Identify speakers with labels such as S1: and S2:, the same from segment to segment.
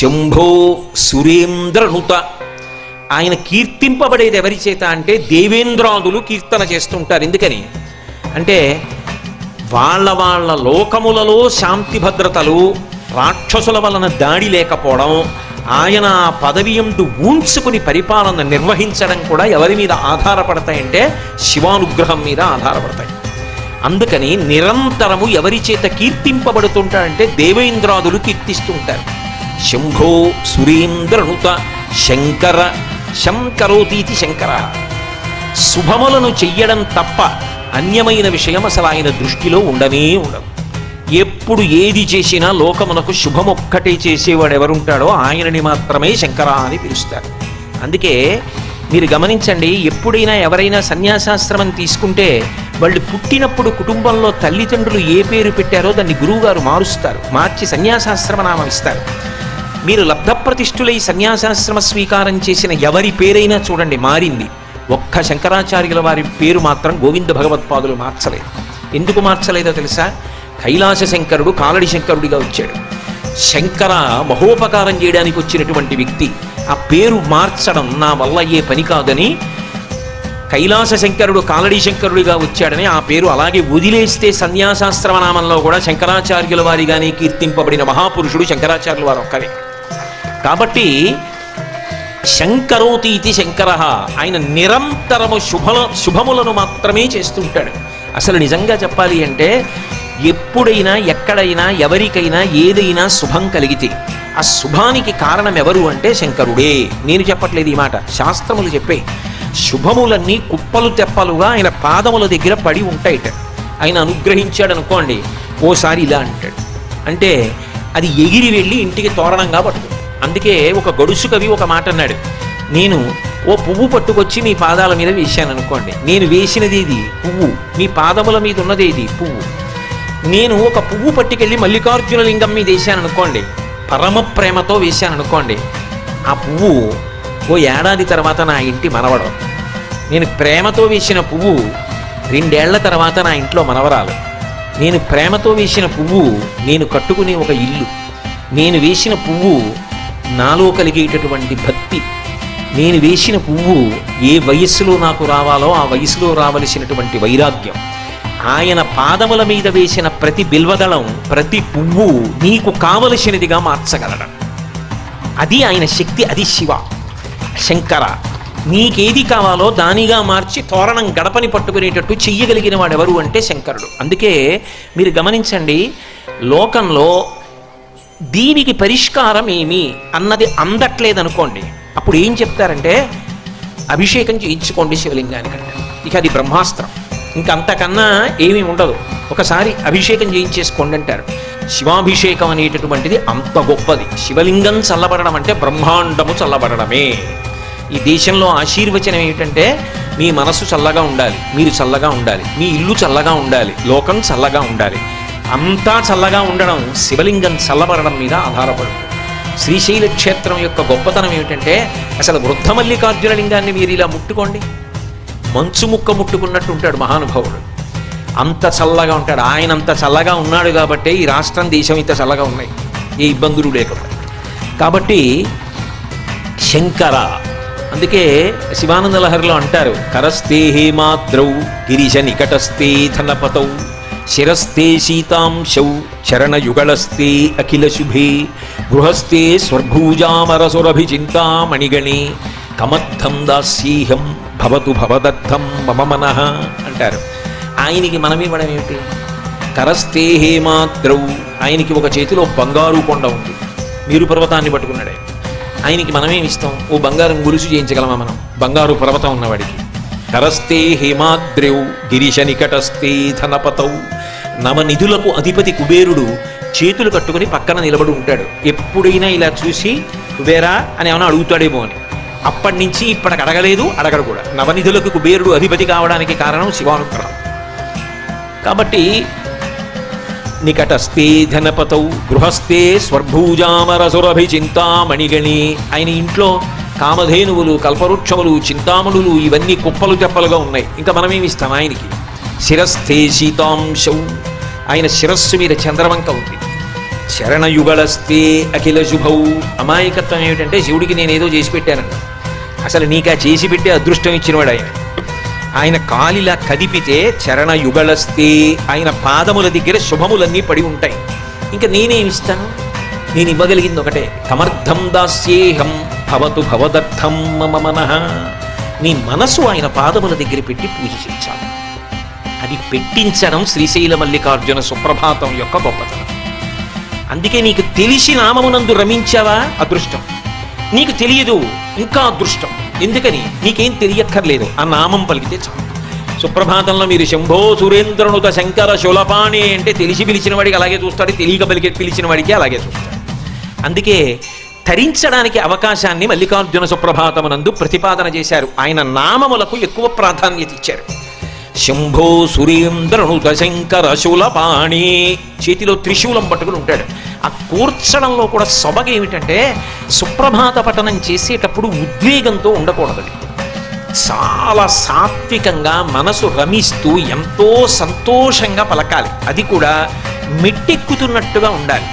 S1: శంభో సురేంద్రనుత. ఆయన కీర్తింపబడేది ఎవరి చేత అంటే దేవేంద్రాదులు కీర్తన చేస్తుంటారు. ఎందుకని? అంటే వాళ్ళ వాళ్ళ లోకములలో శాంతి భద్రతలు రాక్షసుల వలన దాడి లేకపోవడం ఆయన ఆ పదవి ఎందు ఊంచుకుని పరిపాలన నిర్వహించడం కూడా ఎవరి మీద ఆధారపడతాయంటే శివానుగ్రహం మీద ఆధారపడతాయి. అందుకని నిరంతరము ఎవరి చేత కీర్తింపబడుతుంటారంటే దేవేంద్రాదులు కీర్తిస్తుంటారు. శంభో సురేంద్రనుత శంకర శంకరోతీతి శంకర. శుభములను చెయ్యడం తప్ప అన్యమైన విషయం అసలు ఆయన దృష్టిలో ఉండనే ఉండదు. ఎప్పుడు ఏది చేసినా లోకమునకు శుభమొక్కటే చేసేవాడు ఎవరుంటాడో ఆయనని మాత్రమే శంకర అని పిలుస్తారు. అందుకే మీరు గమనించండి ఎప్పుడైనా ఎవరైనా సన్యాసాశ్రమం తీసుకుంటే వాళ్ళు పుట్టినప్పుడు కుటుంబంలో తల్లిదండ్రులు ఏ పేరు పెట్టారో దాన్ని గురువుగారు మారుస్తారు మార్చి సన్యాసాశ్రమ నామం ఇస్తారు. మీరు లబ్ధప్రతిష్ఠులై సన్యాసాశ్రమ స్వీకారం చేసిన ఎవరి పేరైనా చూడండి మారింది. ఒక్క శంకరాచార్యుల వారి పేరు మాత్రం గోవింద భగవత్పాదులు మార్చలేదు. ఎందుకు మార్చలేదో తెలుసా? కైలాస శంకరుడు కాలడి శంకరుడిగా వచ్చాడు. శంకర మహోపకారం చేయడానికి వచ్చినటువంటి వ్యక్తి ఆ పేరు మార్చడం నా వల్ల అయ్యే పని కాదని కైలాస శంకరుడు కాలడి శంకరుడిగా వచ్చాడని ఆ పేరు అలాగే వదిలేస్తే సన్యాసాశ్రమ నామంలో కూడా శంకరాచార్యుల వారిగానే కీర్తింపబడిన మహాపురుషుడు శంకరాచార్యుల వారు ఒక్కరే. కాబట్టి శంకరోతి ఇది శంకర. ఆయన నిరంతరము శుభల శుభములను మాత్రమే చేస్తుంటాడు. అసలు నిజంగా చెప్పాలి అంటే ఎప్పుడైనా ఎక్కడైనా ఎవరికైనా ఏదైనా శుభం కలిగితే ఆ శుభానికి కారణం ఎవరు అంటే శంకరుడే. నేను చెప్పట్లేదు ఈ మాట. శాస్త్రములు చెప్పే శుభములన్నీ కుప్పలు తెప్పలుగా ఆయన పాదముల దగ్గర పడి ఉంటాయిట. ఆయన అనుగ్రహించాడు అనుకోండి ఓసారి ఇలా అంటాడు. అంటే అది ఎగిరి వెళ్ళి ఇంటికి తోరణంగా పడుతుంది అందుకే ఒక గడుసు కవి ఒక మాట అన్నాడు. నేను ఓ పువ్వు పట్టుకొచ్చి మీ పాదాల మీద వేశాను అనుకోండి. నేను వేసినది ఇది పువ్వు. మీ పాదముల మీద ఉన్నది ఇది పువ్వు. నేను ఒక పువ్వు పట్టుకెళ్ళి మల్లికార్జున లింగం మీద వేశాను అనుకోండి. పరమ ప్రేమతో వేశాను అనుకోండి. ఆ పువ్వు ఓ ఏడాది తర్వాత నా ఇంటి మనవడం. నేను ప్రేమతో వేసిన పువ్వు రెండేళ్ళ తర్వాత నా ఇంట్లో మనవరాలు. నేను ప్రేమతో వేసిన పువ్వు నేను కట్టుకునే ఒక ఇల్లు. నేను వేసిన పువ్వు నాలో కలిగేటటువంటి భక్తి. నేను వేసిన పువ్వు ఏ వయస్సులో నాకు రావాలో ఆ వయసులో రావలసినటువంటి వైరాగ్యం. ఆయన పాదముల మీద వేసిన ప్రతి బిల్వదళం ప్రతి పువ్వు నీకు కావలసినదిగా మార్చగలడం. అది ఆయన శక్తి అది శివ. శంకర నీకేది కావాలో దానిగా మార్చి తోరణం గడపని పట్టుకునేటట్టు చెయ్యగలిగిన వాడెవరు అంటే శంకరుడు. అందుకే మీరు గమనించండి లోకంలో దీనికి పరిష్కారం ఏమి అన్నది అందట్లేదనుకోండి అప్పుడు ఏం చెప్తారంటే అభిషేకం చేయించుకోండి శివలింగానికంటే. ఇక అది బ్రహ్మాస్త్రం. ఇంకా అంతకన్నా ఏమీ ఉండదు. ఒకసారి అభిషేకం చేయించేసుకోండి అంటారు. శివాభిషేకం అనేటటువంటిది అంత గొప్పది. శివలింగం చల్లబడడం అంటే బ్రహ్మాండము చల్లబడడమే. ఈ దేశంలో ఆశీర్వచనం ఏమిటంటే మీ మనసు చల్లగా ఉండాలి మీరు చల్లగా ఉండాలి మీ ఇల్లు చల్లగా ఉండాలి లోకం చల్లగా ఉండాలి. అంతా చల్లగా ఉండడం శివలింగం చల్లబడడం మీద ఆధారపడుతుంది. శ్రీశైల క్షేత్రం యొక్క గొప్పతనం ఏమిటంటే అసలు వృద్ధమల్లికార్జున లింగాన్ని మీరు ఇలా ముట్టుకోండి. మంచు ముక్క ముట్టుకున్నట్టు ఉంటాడు మహానుభావుడు. అంత చల్లగా ఉంటాడు. ఆయన అంత చల్లగా ఉన్నాడు కాబట్టే ఈ రాష్ట్రం దేశం ఇంత చల్లగా ఉన్నాయి. ఏ ఇబ్బందులు లేకుండా. కాబట్టి శంకర అందుకే శివానంద లహరిలో అంటారు కరస్తే హేమాద్రౌ గిరిజ నికటస్తే ధనపతౌ. శిరస్తే శీతాంశౌ చరణయుగళస్తే అఖిలశుభే. గృహస్థే స్వర్భూజామరసురభిచింతామణిగణే. కమర్థం దాస్యేహం భవతు భవదర్థం మమ మనః అంటారు. ఆయనకి మనమివ్వడం ఏమిటి? కరస్తే హేమాద్రౌ. ఆయనకి ఒక చేతిలో బంగారు కొండ ఉంది. మీరు పర్వతాన్ని పట్టుకున్నాడే. ఆయనకి మనమేమిస్తాం ఓ బంగారం గురుసు చేయించగలమా మనం? బంగారు పర్వతం ఉన్నవాడికి. కరస్తే హేమాద్రౌ. గిరిశ నికటస్తే ధనపతౌ. నవనిధులకు అధిపతి కుబేరుడు చేతులు కట్టుకుని పక్కన నిలబడి ఉంటాడు. ఎప్పుడైనా ఇలా చూసి కుబేరా అని ఏమైనా అడుగుతాడేమో అని. అప్పటి నుంచి ఇప్పటికి అడగలేదు అడగడు కూడా. నవనిధులకు కుబేరుడు అధిపతి కావడానికి కారణం శివానుగ్రహం. కాబట్టి నికటస్థే ధనపతౌ గృహస్థే స్వర్భూజామరసురభిచింతామణిగణి ఆయన ఇంట్లో కామధేనువులు కల్పవృక్షములు చింతామణులు ఇవన్నీ కుప్పలు తెప్పలుగా ఉన్నాయి. ఇంకా మనమేమి ఇస్తాం ఆయనకి? శిరస్థేశీతాంశౌ ఆయన శిరస్సు మీద చంద్రవంక ఉంది. శరణయుగళస్తే అఖిల శుభౌ అమాయకత్వం ఏమిటంటే శివుడికి నేనేదో చేసి పెట్టానంట అసలు నీకు ఆ చేసి పెట్టే అదృష్టం ఇచ్చినవాడు ఆయన. ఆయన కాలిలా కదిపితే చరణయుగళస్తే ఆయన పాదముల దగ్గర శుభములన్నీ పడి ఉంటాయి. ఇంకా నేనేమిస్తాను నేను ఇవ్వగలిగింది ఒకటే. కమర్థం దాస్యేహం భవతు భవదర్థం మమ మనః. నీ మనసు ఆయన పాదముల దగ్గర పెట్టి పూజ చేయించాలి అది పెట్టించడం శ్రీశైల మల్లికార్జున సుప్రభాతం యొక్క గొప్పతనం. అందుకే నీకు తెలిసి నామమునందు రమించావా? అదృష్టం. నీకు తెలియదు ఇంకా అదృష్టం. ఎందుకని? నీకేం తెలియక్కర్లేదు. ఆ నామం పలికితే చాలు. సుప్రభాతంలో మీరు శంభో సురేంద్రనుత శంకర శులపాణి అంటే తెలిసి పిలిచిన వాడికి అలాగే చూస్తాడు తెలియక పలికి పిలిచిన వాడికి అలాగే చూస్తాడు. అందుకే తరించడానికి అవకాశాన్ని మల్లికార్జున సుప్రభాతమునందు ప్రతిపాదన చేశారు. ఆయన నామములకు ఎక్కువ ప్రాధాన్యత ఇచ్చారు. శంభో సురేంద్రనుత శంకర శూలపాణి చేతిలో త్రిశూలం పట్టుకుని ఉంటాడు. ఆ కూర్చడంలో కూడా సొబగ ఏమిటంటే సుప్రభాత పఠనం చేసేటప్పుడు ఉద్వేగంతో ఉండకూడదు. చాలా సాత్వికంగా మనసు రమిస్తూ ఎంతో సంతోషంగా పలకాలి. అది కూడా మెట్టెక్కుతున్నట్టుగా ఉండాలి.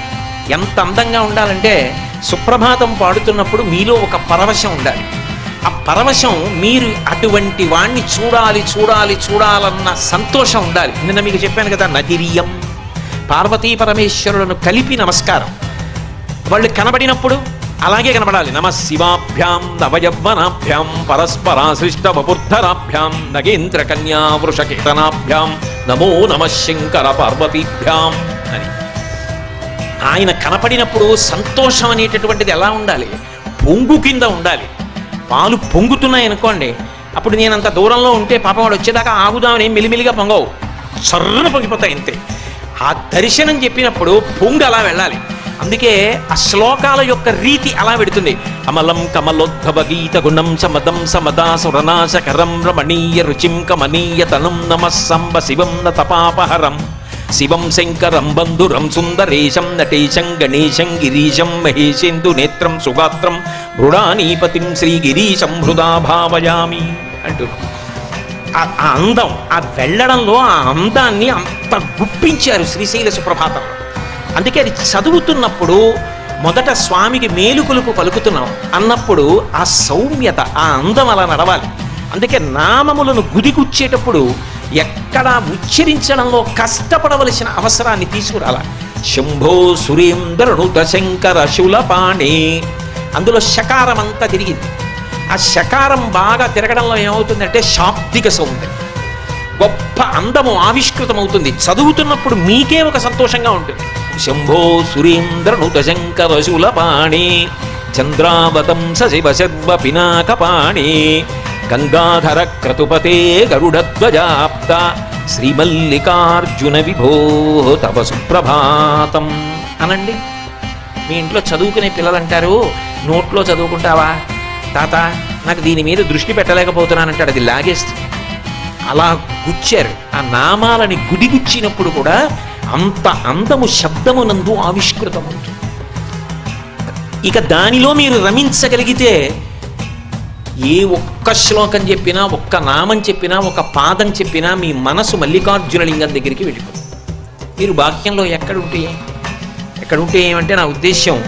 S1: ఎంత అందంగా ఉండాలంటే సుప్రభాతం పాడుతున్నప్పుడు మీలో ఒక పరవశం ఉండాలి. ఆ పరవశం మీరు అటువంటి వాణ్ణి చూడాలి చూడాలి చూడాలన్న సంతోషం ఉండాలి. నిన్న మీకు చెప్పాను కదా నదిరియం. పార్వతీ పరమేశ్వరులను కలిపి నమస్కారం. వాళ్ళు కనబడినప్పుడు అలాగే కనబడాలి. నమ శివాభ్యాం నవయవ్వనాభ్యాం పరస్పరాశ్లిష్ట వపుర్ధరాభ్యాం నగేంద్ర కన్యా వృషకేతనాభ్యాం నమో నమ శంకర పార్వతీభ్యాం అని. ఆయన కనపడినప్పుడు సంతోషం అనేటటువంటిది ఎలా ఉండాలి? పొంగు కింద ఉండాలి. పాలు పొంగుతున్నాయి అనుకోండి అప్పుడు నేను అంత దూరంలో ఉంటే పాపం వాడు వచ్చేదాకా ఆగుదామని మిలిమిలిగా పొంగవు. సర్రున పొంగిపోతాయి అంతే ఆ దర్శనం చెప్పినప్పుడు పొంగు అలా వెళ్ళాలి. అందుకే ఆ శ్లోకాల యొక్క రీతి అలా పెడుతుంది. అమలం కమలోద్భవ గీత గుణం సమదం సమదా సురనాశకరం రమణీయ రుచిం కమనీయ తనం నమ సంబ శివం న తపాపహరం. శివం శంకరం బంధురం సుందరేశం నటేశం గణేశం గిరీశం మహేశేందు నేత్రం సుగాత్రం మృడానీపతిం శ్రీగిరీశం హృదా భావయామి అంటూ. ఆ అందం ఆ వెళ్ళడంలో ఆ అందాన్ని అంత గుప్పించారు శ్రీశైల సుప్రభాతంలో అందుకే అది చదువుతున్నప్పుడు మొదట స్వామికి మేలుకులకు పలుకుతున్నాం. అన్నప్పుడు ఆ సౌమ్యత ఆ అందం అలా నడవాలి. అందుకే నామములను గుదిగుచ్చేటప్పుడు ఎక్కడా ఉచ్చరించడంలో కష్టపడవలసిన అవసరాన్ని తీసుకురాల. శంభో సురేంద్రనుత శంకర శులపాణి. అందులో శకారం అంతా తిరిగింది. ఆ శకారం బాగా తిరగడంలో ఏమవుతుందంటే శాబ్దిక సౌందర్యం. గొప్ప అందము ఆవిష్కృతమవుతుంది. చదువుతున్నప్పుడు మీకే ఒక సంతోషంగా ఉంటుంది. శంభో సురేంద్రనుత శంకర శులపాణి. చంద్రావతం సశివ శర్వ పినాకపాణి. గంగాధర క్రతుపతే గరుడధ్వజాప్త. శ్రీమల్లికార్జున విభో తవ సుప్రభాతం. అనండి మీ ఇంట్లో చదువుకునే పిల్లలు అంటారు నోట్లో చదువుకుంటావా? తాత నాకు దీని మీద దృష్టి పెట్టలేకపోతున్నానంటాడు అది లాగేస్తుంది. అలా గుచ్చారు. ఆ నామాలని గుడిగుచ్చినప్పుడు కూడా అంత అందము శబ్దమునందు ఆవిష్కృతమవుతుంది. ఇక దానిలో మీరు రమించగలిగితే ఏ ఒక్క శ్లోకం చెప్పినా ఒక్క నామం చెప్పినా ఒక పాదం చెప్పినా మీ మనసు మల్లికార్జునలింగం దగ్గరికి వెళ్ళిపోతుంది. మీరు బాక్యంలో ఎక్కడుంటే? ఎక్కడుంటే ఏమంటే నా ఉద్దేశ్యం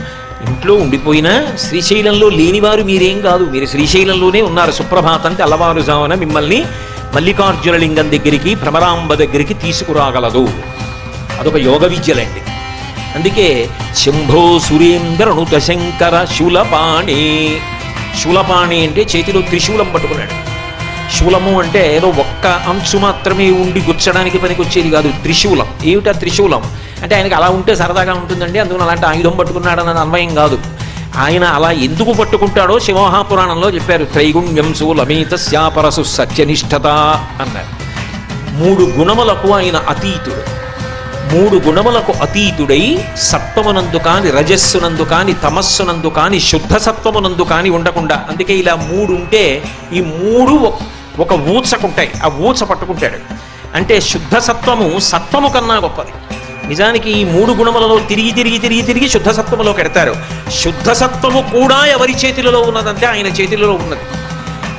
S1: ఇంట్లో ఉండిపోయినా శ్రీశైలంలో లేనివారు మీరేం కాదు. మీరు శ్రీశైలంలోనే ఉన్నారు. సుప్రభాతం అలవారుజామున మిమ్మల్ని మల్లికార్జున లింగం దగ్గరికి భ్రమరాంబ దగ్గరికి తీసుకురాగలదు. అదొక యోగ విద్యలండి అందుకే శంభో సురేంద్రనుత శంకర శూలపాణి. శూలపాణి అంటే చేతిలో త్రిశూలం పట్టుకున్నాడు. శూలము అంటే ఏదో ఒక్క అంచు మాత్రమే ఉండి గుచ్చడానికి పనికొచ్చేది కాదు త్రిశూలం. ఏమిటా త్రిశూలం? అంటే ఆయనకి అలా ఉంటే సరదాగా ఉంటుందండి అందుకని అలాంటి ఆయుధం పట్టుకున్నాడన్నది అన్వయం కాదు. ఆయన అలా ఎందుకు పట్టుకుంటాడో శివమహాపురాణంలో చెప్పారు త్రైగుణ్యం శూలమీత శాపరసు సత్యనిష్టత అన్నారు. మూడు గుణములకు ఆయన అతీతుడు. మూడు గుణములకు అతీతుడై సత్వమునందు కాని రజస్సునందు కాని తమస్సునందు కాని శుద్ధ సత్వమునందు కాని ఉండకుండా అందుకే ఇలా మూడు ఉంటే ఈ మూడు ఒక- ఒక ఊచకుంటాయి. ఆ ఊచ పట్టుకుంటాడు. అంటే శుద్ధ సత్వము సత్వము కన్నా గొప్పది. నిజానికి ఈ మూడు గుణములలో తిరిగి తిరిగి తిరిగి తిరిగి శుద్ధ సత్వములో పెడతారు శుద్ధ సత్వము కూడా ఎవరి చేతిలో ఉన్నదంటే ఆయన చేతిలో ఉన్నది.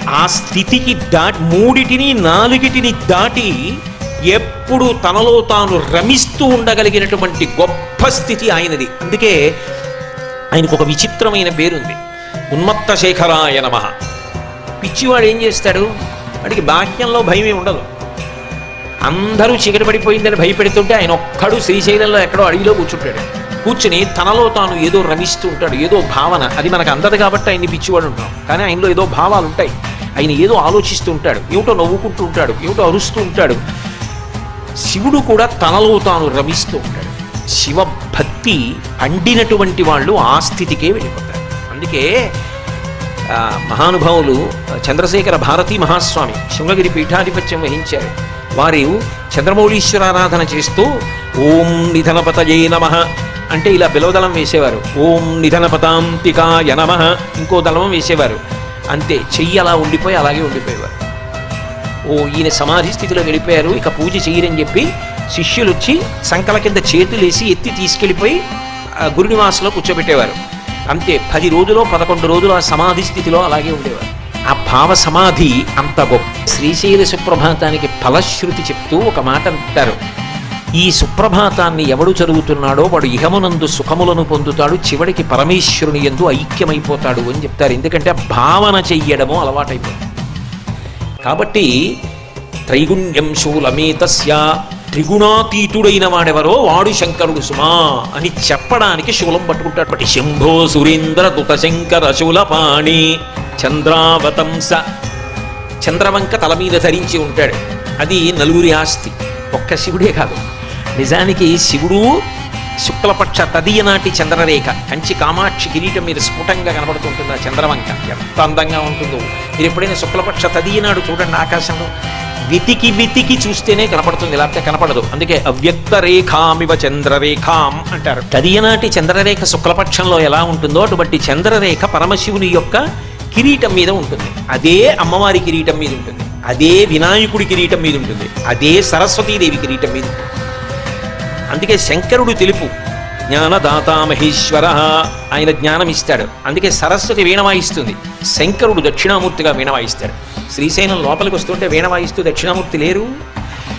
S1: ఆ స్థితికి దాటి మూడిటిని నాలుగిటిని దాటి ఎప్పుడు తనలో తాను రమిస్తూ ఉండగలిగినటువంటి గొప్ప స్థితి ఆయనది. అందుకే ఆయనకు ఒక విచిత్రమైన పేరుంది. ఉన్మత్త శేఖరాయ నమ. పిచ్చివాడు ఏం చేస్తాడు? వాడికి బాహ్యంలో భయమే ఉండదు. అందరూ చీకటి పడిపోయిందని భయపెడుతుంటే ఆయన ఒక్కడు శ్రీశైలంలో ఎక్కడో అడవిలో కూర్చుంటాడు. కూర్చుని తనలో తాను ఏదో రమిస్తూ ఉంటాడు ఏదో భావన. అది మనకు అందదు కాబట్టి ఆయన్ని పిచ్చివాడు ఉంటాం కానీ ఆయనలో ఏదో భావాలు ఉంటాయి. ఆయన ఏదో ఆలోచిస్తూ ఉంటాడు. ఏమిటో నవ్వుకుంటూ ఉంటాడు. ఏమిటో అరుస్తూ ఉంటాడు. శివుడు కూడా తనలో తాను రమిస్తూ ఉంటాడు. శివ భక్తి అండినటువంటి వాళ్ళు ఆ స్థితికే వెళ్ళిపోతారు. అందుకే మహానుభావులు చంద్రశేఖర భారతీ మహాస్వామి శృంగగిరి పీఠాధిపత్యం వహించారు. వారు చంద్రమౌళీశ్వరారాధన చేస్తూ ఓం నిధనపతయే నమ అంటే ఇలా బిలవదళం వేసేవారు. ఓం నిధనపతాంతికాయ నమ ఇంకో దళం వేసేవారు. అంతే చెయ్యి అలా ఉండిపోయి అలాగే ఉండిపోయేవారు. ఓ ఈయన సమాధి స్థితిలో వెళ్ళిపోయారు. ఇక పూజ చేయరని చెప్పి శిష్యులు వచ్చి సంకల కింద చేతులేసి ఎత్తి తీసుకెళ్ళిపోయి ఆ గురునివాసంలో కూర్చోబెట్టేవారు. అంతే పది రోజులు పదకొండు రోజులు ఆ సమాధి స్థితిలో అలాగే ఉండేవారు. ఆ భావ సమాధి అంత గొప్ప. శ్రీశైల సుప్రభాతానికి ఫలశ్రుతి చెప్తూ ఒక మాట అంటారు. ఈ సుప్రభాతాన్ని ఎవడు చదువుతున్నాడో వాడు ఇహమునందు సుఖములను పొందుతాడు చివరికి పరమేశ్వరుని ఎందు ఐక్యమైపోతాడు అని చెప్తారు. ఎందుకంటే భావన చెయ్యడము అలవాటైపోతుంది కాబట్టి త్రైగుణ్యం శూలమేతస్య త్రిగుణాతీతుడైన వాడెవరో వాడు శంకరుడు సుమా అని చెప్పడానికి శూలం పట్టుకుంటాడు. బట్టి శంభో సురేంద్ర దుత శంకర శూలపాణి చంద్రావతంస చంద్రవంక తల మీద ధరించి ఉంటాడు. అది నలుగురి ఆస్తి. ఒక్క శివుడే కాదు. నిజానికి శివుడు శుక్లపక్ష తదియ నాటి చంద్రరేఖ. కంచి కామాక్షి కిరీటం మీద స్ఫుటంగా కనబడుతుంటుంది ఆ చంద్రవంక. ఎంత అందంగా ఉంటుందో. మీరు ఎప్పుడైనా శుక్లపక్ష తదియ నాడు చూడండి ఆకాశంలో. వెతికి వెతికి చూస్తేనే కనపడుతుంది. లేకపోతే కనపడదు. అందుకే అవ్యక్త రేఖామివ చంద్రరేఖాం అంటారు. తదియనాటి చంద్రరేఖ శుక్లపక్షంలో ఎలా ఉంటుందో అటువంటి చంద్రరేఖ పరమశివుని యొక్క కిరీటం మీద ఉంటుంది. అదే అమ్మవారి కిరీటం మీద ఉంటుంది. అదే వినాయకుడి కిరీటం మీద ఉంటుంది. అదే సరస్వతీదేవి కిరీటం మీద ఉంటుంది. అందుకే శంకరుడు తెలుపు. జ్ఞానదాత మహేశ్వర ఆయన జ్ఞానం ఇస్తాడు అందుకే సరస్వతి వీణ వాయిస్తుంది శంకరుడు దక్షిణామూర్తిగా వీణ వాయిస్తాడు శ్రీశైలం లోపలికి వస్తుంటే వీణవాయిస్తూ దక్షిణామూర్తి లేరు.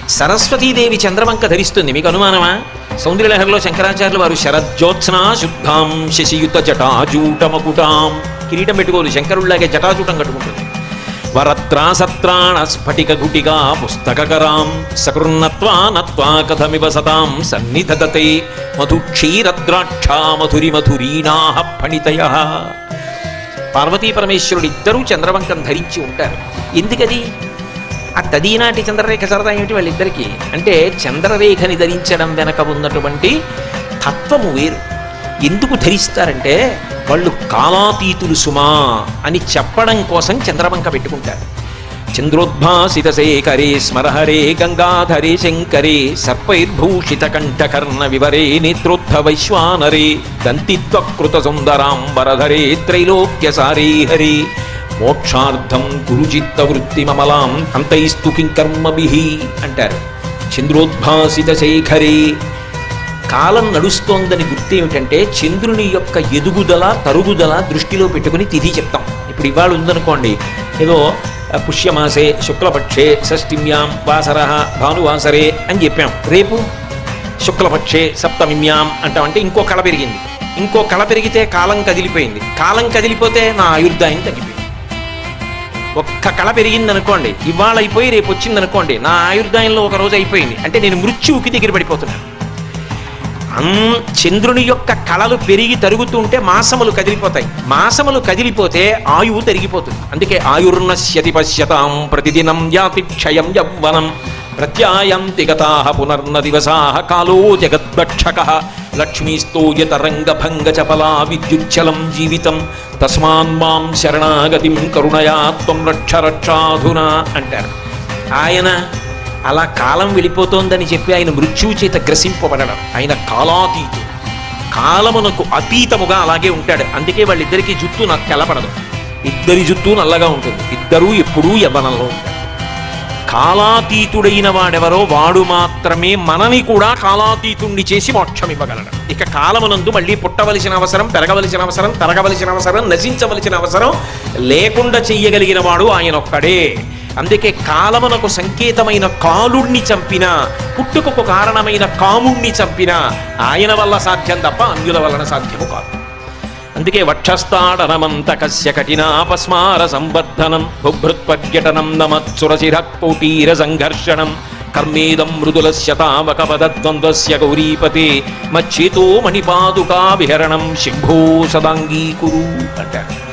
S1: సరస్వతీదేవి చంద్రవంక ధరిస్తుంది. మీకు అనుమానమా? సౌందర్యలహరిలో శంకరాచార్యులు వారు శరజ్యోత్స్నా శుద్ధాం శశియుత జటాజూటమకుటాం. కిరీటం పెట్టుకోదు శంకరుడిలాగే జటాజూటం కట్టుకుంటుంది. వరత్రాసత్రాణ స్ఫటిక గుటిగా పుస్తకరాం సకృన్నత్వా నత్వా కథమివ సతాం సన్నిధదతే మధుక్షీరద్రాక్షా మధురి మధురీనాహ ఫణితయ. పార్వతీ పరమేశ్వరుడు ఇద్దరూ చంద్రవంకం ధరించి ఉంటారు. ఎందుకది? ఆ తదీనాటి చంద్రరేఖ సరదా ఏమిటి వాళ్ళిద్దరికీ? అంటే చంద్రరేఖని ధరించడం వెనక ఉన్నటువంటి తత్వము వేరు. ఎందుకు ధరిస్తారంటే వాళ్ళు కాలాతీతులు సుమా అని చెప్పడం కోసం చంద్రవంక పెట్టుకుంటారు. చంద్రోద్భాసిత శేఖరే స్మరహరే గంగాధరే శంకరే సర్పైర్భూషిత కంఠకర్ణ వివరే నేత్రోద్ధ వైశ్వానరే దంతిత్వకృత సుందరాంబరధరే త్రైలోక్యసారే హరే మోక్షార్థం గురుచిత్త వృత్తి మమలాం అంతైస్తు కింకర్మభి అంటారు. చంద్రోద్భాసిత శేఖరే కాలం నడుస్తోందని గుర్తు ఏమిటంటే చంద్రుని యొక్క ఎదుగుదల తరుగుదల దృష్టిలో పెట్టుకుని తిథి చెప్తాం. ఇప్పుడు ఇవాళ ఉందనుకోండి ఏదో పుష్యమాసే శుక్లపక్షే షష్ఠిమ్యాం వాసర భానువాసరే అని చెప్పాం. రేపు శుక్లపక్షే సప్తమిమ్యాం అంటామంటే ఇంకో కళ పెరిగింది. ఇంకో కళ పెరిగితే కాలం కదిలిపోయింది. కాలం కదిలిపోతే నా ఆయుర్దాయం తగ్గిపోయింది. ఒక్క కళ పెరిగింది అనుకోండి ఇవాళ అయిపోయి రేపు వచ్చింది అనుకోండి నా ఆయుర్దాయంలో ఒక రోజు అయిపోయింది. అంటే నేను మృత్యువుకి దగ్గర పడిపోతున్నాను అన్ చంద్రుని యొక్క కళలు పెరిగి తరుగుతుంటే మాసములు కదిలిపోతాయి. మాసములు కదిలిపోతే ఆయువు తరిగిపోతుంది. అందుకే ఆయుర్ణశ్యతి పశ్యతాం ప్రతిదినం యాతి క్షయం యవ్వనం ప్రత్యాయంతి గతా పునర్న దివసా కాలో జగద్భక్షక. లక్ష్మీస్తోయతరంగభంగ చపలా విద్యుచ్చలం జీవితం తస్మాన్ మాం శరణాగతిం కరుణయా త్వం రక్ష రక్షాధునా అంటారు. ఆయన అలా కాలం వెళ్ళిపోతోందని చెప్పి ఆయన మృత్యువు చేత గ్రసింపబడడం. ఆయన కాలాతీతుడు. కాలమునకు అతీతముగా అలాగే ఉంటాడు. అందుకే వాళ్ళిద్దరికీ జుత్తు నాకు తెల్లపడదు ఇద్దరి జుత్తు నల్లగా ఉంటుంది. ఇద్దరూ ఎప్పుడూ యవ్వనంలో ఉంటారు. కాలాతీతుడైన వాడెవరో వాడు మాత్రమే మనని కూడా కాలాతీతుణ్ణి చేసి మోక్షం ఇవ్వగలడు. ఇక కాలమునందు మళ్ళీ పుట్టవలసిన అవసరం పెరగవలసిన అవసరం తరగవలసిన అవసరం నశించవలసిన అవసరం లేకుండా చెయ్యగలిగిన వాడు ఆయన ఒక్కడే. అందుకే కాలమునకు సంకేతమైన కాలుణ్ణి చంపిన పుట్టుకకు కారణమైన కాముణ్ణి చంపిన ఆయన వల్ల సాధ్యం తప్ప అన్యుల వలన సాధ్యము కాదు. అందుకే వక్షస్థాడనమంత కస్య కఠినాపస్మార సంవర్ధనం బుభృత్పర్యటనం నమత్సురశిర కోటీర సంఘర్షణం కర్మేదం మృదులస్య తామకపదద్వంద్వస్య గౌరీపతే మచ్చేతో మణిపాదుకా విహరణం శంభో సదాంగీకురు అంటారు.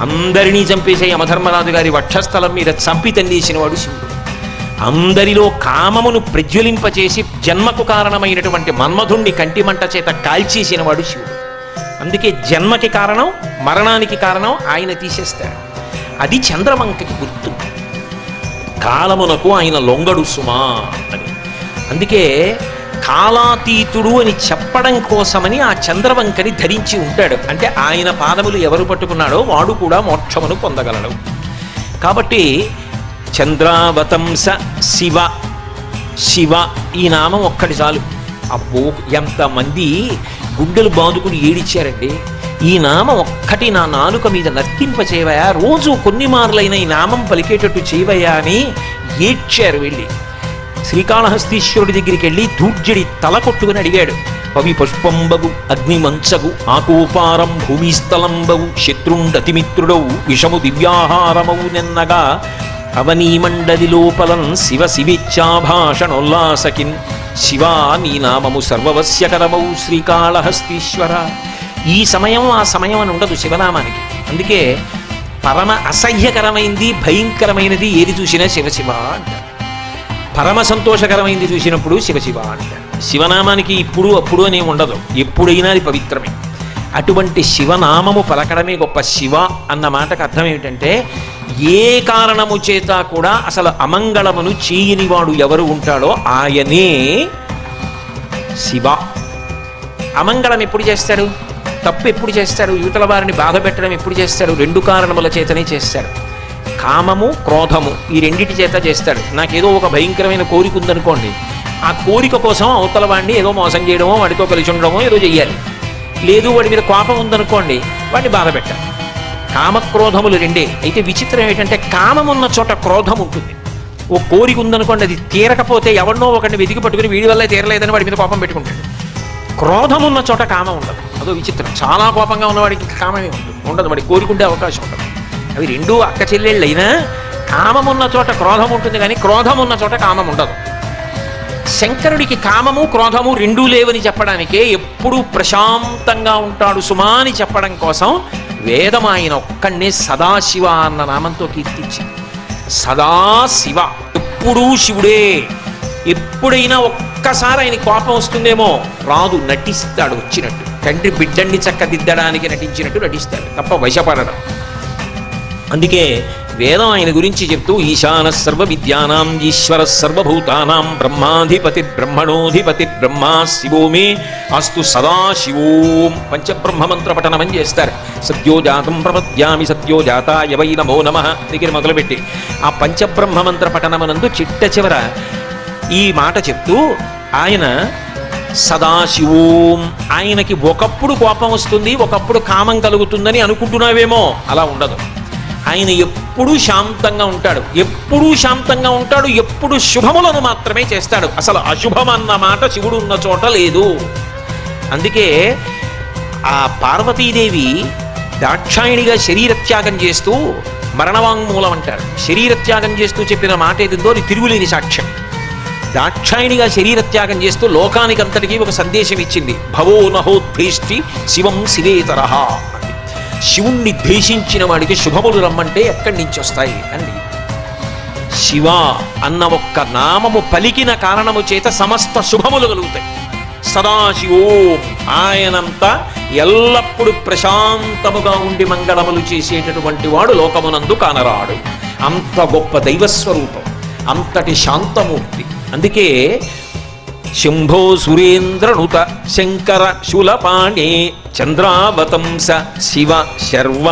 S1: అందరినీ చంపేసే యమధర్మరాజు గారి వక్షస్థలం మీద చంపి తన్నేసిన శివుడు. అందరిలో కామమును ప్రజ్వలింపచేసి జన్మకు కారణమైనటువంటి మన్మధుణ్ణి కంటిమంట చేత కాల్చేసినవాడు శివుడు. అందుకే జన్మకి కారణం మరణానికి కారణం ఆయన తీసేస్తాడు. అది చంద్రవంకకి గుర్తు. కాలమునకు ఆయన లొంగడు సుమా అని. అందుకే కాలాతీతుడు అని చెప్పడం కోసమని ఆ చంద్రవంకని ధరించి ఉంటాడు. అంటే ఆయన పాదములు ఎవరు పట్టుకున్నాడో వాడు కూడా మోక్షమును పొందగలడు. కాబట్టి చంద్రావతంస శివ శివ ఈ నామం ఒక్కటి చాలు. అబ్బో ఎంతమంది గుడ్డలు బాదుకుని ఏడిచ్చారండి ఈ నామం ఒక్కటి నా నాలుక మీద నర్తింప చేయవయా? రోజు కొన్ని మార్లైన ఈ నామం పలికేటట్టు చేయవయా అని ఏడ్చారు వెళ్ళి. శ్రీకాళహస్తీశ్వరుడి దగ్గరికి వెళ్ళి ధూర్జడి తల కొట్టుకుని అడిగాడు. పవి పుష్పంబగు అగ్నిమంచగు ఆకూపారం భూమిస్థలంబవు శత్రుండతిమిత్రుడవు విషము దివ్యాహారమవు నెన్నగా అవనీమండలి లోపలం శివ శివిచ్చాభాషణోల్లాసకిన్ శివా నీ నామము సర్వవశ్యకరమౌ శ్రీకాళహస్తీశ్వర. ఈ సమయం ఆ సమయం అని ఉండదు శివనామానికి. అందుకే పరమ అసహ్యకరమైంది భయంకరమైనది ఏది చూసినా శివశివ అంటారు. పరమ సంతోషకరమైంది చూసినప్పుడు శివశివ అంటాడు. శివనామానికి ఇప్పుడు అప్పుడు అని ఉండదు. ఎప్పుడైనా అది పవిత్రమే. అటువంటి శివనామము పలకడమే గొప్ప శివ అన్న మాటకు అర్థం ఏమిటంటే ఏ కారణము చేత కూడా అసలు అమంగళమును చేయని వాడు ఎవరు ఉంటాడో ఆయనే శివ. అమంగళం ఎప్పుడు చేస్తాడు? తప్పు ఎప్పుడు చేస్తాడు? యువతల వారిని బాధ పెట్టడం ఎప్పుడు చేస్తాడు? రెండు కారణముల చేతనే చేస్తాడు. కామము క్రోధము ఈ రెండింటి చేత చేస్తాడు. నాకేదో ఒక భయంకరమైన కోరిక ఉందనుకోండి. ఆ కోరిక కోసం అవతల వాడిని ఏదో మోసం చేయడమో వాడితో కలిసి ఉండడమో ఏదో చెయ్యాలి. లేదు వాడి మీద కోపం ఉందనుకోండి వాడిని బాధ పెట్టాలి. కామక్రోధములు రెండే. అయితే విచిత్రం ఏంటంటే కామం ఉన్న చోట క్రోధం ఉంటుంది. ఓ కోరిక ఉందనుకోండి అది తీరకపోతే ఎవరినో ఒకరిని వెతికి పట్టుకుని వీడి వల్లే తీరలేదని వాడి మీద కోపం పెట్టుకుంటాడు. క్రోధం ఉన్న చోట కామం ఉండదు. అదో విచిత్రం. చాలా కోపంగా ఉన్నవాడికి కామమే ఉండదు. ఉండదు. వాడికి కోరికుండే అవకాశం ఉండదు. అవి రెండూ అక్క చెల్లెళ్ళు అయినా కామం ఉన్న చోట క్రోధం ఉంటుంది కానీ క్రోధం ఉన్న చోట కామం ఉండదు. శంకరుడికి కామము క్రోధము రెండూ లేవని చెప్పడానికే ఎప్పుడూ ప్రశాంతంగా ఉంటాడు సుమా అని చెప్పడం కోసం వేదం ఆయన ఒక్కడే సదాశివ అన్న నామంతో కీర్తించింది. సదాశివ ఎప్పుడూ శివుడే. ఎప్పుడైనా ఒక్కసారి ఆయన కోపం వస్తుందేమో రాదు నటిస్తాడు వచ్చినట్టు. తండ్రి బిడ్డన్ని చక్కదిద్దడానికి నటించినట్టు నటిస్తాడు తప్ప వశపడడం. అందుకే వేదం ఆయన గురించి చెప్తూ ఈశాన సర్వ విద్యానాం ఈశ్వర సర్వభూతానాం బ్రహ్మాధిపతి బ్రహ్మణోధిపతి బ్రహ్మా శివోమి అస్తు సదాశివోం శివోం. పంచబ్రహ్మమంత్ర పఠనమని చేస్తారు. సత్యోజాతం ప్రపద్యామి సత్యోజాతాయ వై నమో నమ దగ్గర మొదలుపెట్టి ఆ పంచబ్రహ్మమంత్ర పఠనమనందు చిట్ట చివర ఈ మాట చెప్తూ ఆయన సదాశివోం ఆయనకి ఒకప్పుడు కోపం వస్తుంది ఒకప్పుడు కామం కలుగుతుందని అనుకుంటున్నావేమో అలా ఉండదు. ఆయన ఎప్పుడూ శాంతంగా ఉంటాడు. ఎప్పుడూ శాంతంగా ఉంటాడు ఎప్పుడు శుభములను మాత్రమే చేస్తాడు. అసలు అశుభం అన్న మాట శివుడు ఉన్న చోట లేదు. అందుకే ఆ పార్వతీదేవి దాక్షాయణిగా శరీరత్యాగం చేస్తూ మరణవాంగ్మూలం అంటారు. శరీరత్యాగం చేస్తూ చెప్పిన మాట ఏదిందో అది తిరుగులేని సాక్ష్యం. దాక్షాయణిగా శరీరత్యాగం చేస్తూ లోకానికంతటికీ ఒక సందేశం ఇచ్చింది. భవో నహోద్భీష్టి శివం శివేతరహ శివుణ్ణి ద్వేషించిన వాడికి శుభములు రమ్మంటే ఎక్కడి నుంచి వస్తాయి అండి శివ అన్న ఒక్క నామము పలికిన కారణము చేత సమస్త శుభములు కలుగుతాయి. సదాశివో ఆయనంతా ఎల్లప్పుడూ ప్రశాంతముగా ఉండి మంగళములు చేసేటటువంటి వాడు లోకమునందు కానరాడు. అంత గొప్ప దైవస్వరూపం అంతటి శాంతమూర్తి. అందుకే శంభో సురేంద్రనుత శంకర శూలపాణే చంద్రావతంస శివ శర్వ